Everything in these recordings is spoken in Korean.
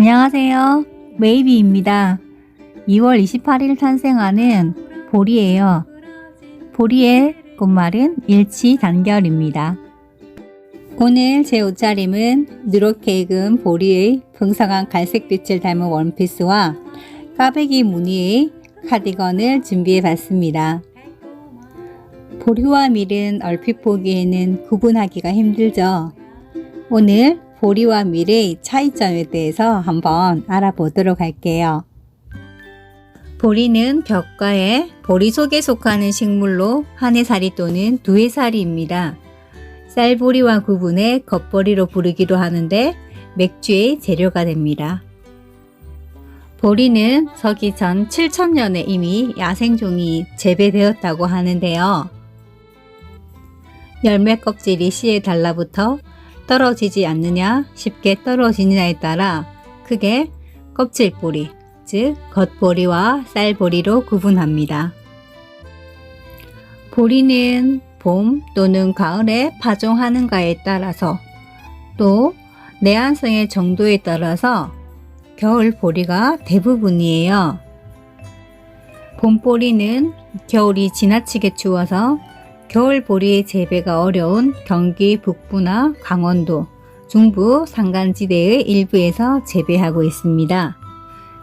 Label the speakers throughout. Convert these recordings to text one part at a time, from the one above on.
Speaker 1: 안녕하세요. 메이비입니다. 2월 28일 탄생하는 보리예요. 보리의 꽃말은 일치 단결입니다. 오늘 제 옷차림은 누렇게 익은 보리의 풍성한 갈색빛을 닮은 원피스와 까베기 무늬의 카디건을 준비해 봤습니다. 보리와 밀은 얼핏 보기에는 구분하기가 힘들죠. 오늘 보리와 밀의 차이점에 대해서 한번 알아보도록 할게요. 보리는 벽과에 보리 속에 속하는 식물로 한 해살이 또는 두 해살이입니다. 쌀보리와 구분해 겉보리로 부르기도 하는데 맥주의 재료가 됩니다. 보리는 서기 전 7천년에 이미 야생종이 재배되었다고 하는데요. 열매 껍질이 씨에 달라붙어 떨어지지 않느냐, 쉽게 떨어지느냐에 따라 크게 껍질보리, 즉 겉보리와 쌀보리로 구분합니다. 보리는 봄 또는 가을에 파종하는가에 따라서 또 내한성의 정도에 따라서 겨울 보리가 대부분이에요. 봄보리는 겨울이 지나치게 추워서 겨울 보리 재배가 어려운 경기 북부나 강원도, 중부 산간지대의 일부에서 재배하고 있습니다.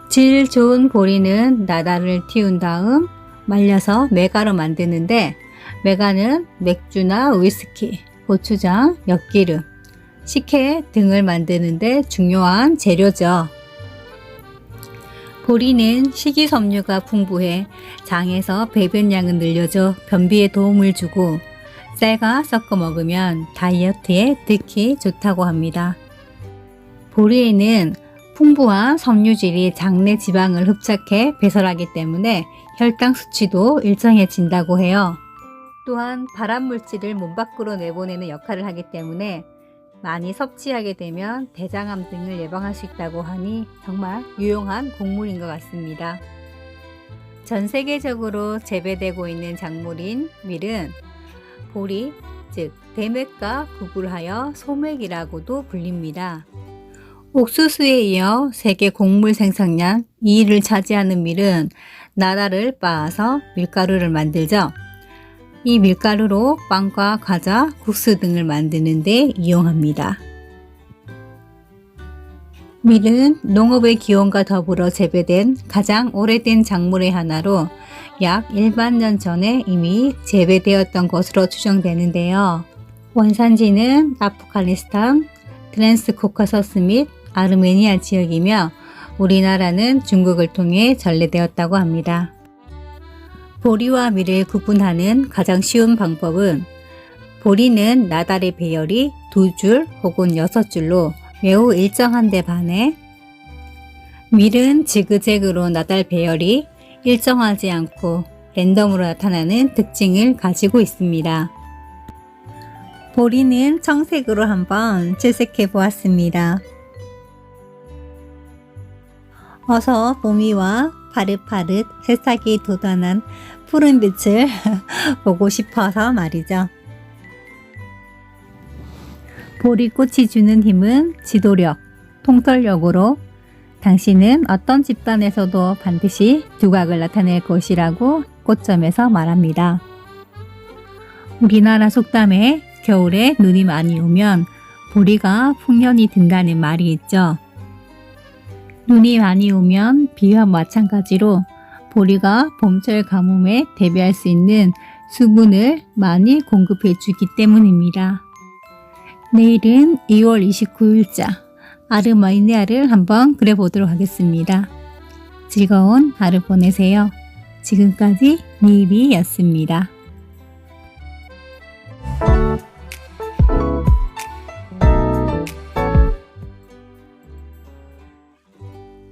Speaker 1: 질 좋은 보리는 나달을 틔운 다음 말려서 메가로 만드는데 메가는 맥주나 위스키, 고추장, 엿기름, 식혜 등을 만드는데 중요한 재료죠. 보리는 식이섬유가 풍부해 장에서 배변량은 늘려줘 변비에 도움을 주고 쌀과 섞어 먹으면 다이어트에 특히 좋다고 합니다. 보리에는 풍부한 섬유질이 장내 지방을 흡착해 배설하기 때문에 혈당 수치도 일정해진다고 해요. 또한 발암 물질을 몸 밖으로 내보내는 역할을 하기 때문에 많이 섭취하게 되면 대장암 등을 예방할 수 있다고 하니 정말 유용한 곡물인 것 같습니다. 전 세계적으로 재배되고 있는 작물인 밀은 보리, 즉 대맥과 구분하여 소맥이라고도 불립니다. 옥수수에 이어 세계 곡물 생산량 2위를 차지하는 밀은 나다를 빻아서 밀가루를 만들죠. 이 밀가루로 빵과 과자, 국수 등을 만드는 데 이용합니다. 밀은 농업의 기원과 더불어 재배된 가장 오래된 작물의 하나로 약 1만 년 전에 이미 재배되었던 것으로 추정되는데요. 원산지는 아프가니스탄, 트랜스코카서스 및 아르메니아 지역이며 우리나라는 중국을 통해 전래되었다고 합니다. 보리와 밀을 구분하는 가장 쉬운 방법은 보리는 나달의 배열이 두 줄 혹은 여섯 줄로 매우 일정한데 반해 밀은 지그재그로 나달 배열이 일정하지 않고 랜덤으로 나타나는 특징을 가지고 있습니다. 보리는 청색으로 한번 채색해 보았습니다. 어서 봄이와 파릇파릇 새싹이 돋아난 푸른 빛을 보고 싶어서 말이죠. 보리꽃이 주는 힘은 지도력, 통솔력으로 당신은 어떤 집단에서도 반드시 두각을 나타낼 것이라고 꽃점에서 말합니다. 우리나라 속담에 겨울에 눈이 많이 오면 보리가 풍년이 든다는 말이 있죠. 눈이 많이 오면 비와 마찬가지로 보리가 봄철 가뭄에 대비할 수 있는 수분을 많이 공급해 주기 때문입니다. 내일은 2월 29일자 아르마이네아를 한번 그려보도록 하겠습니다. 즐거운 하루 보내세요. 지금까지 니비였습니다.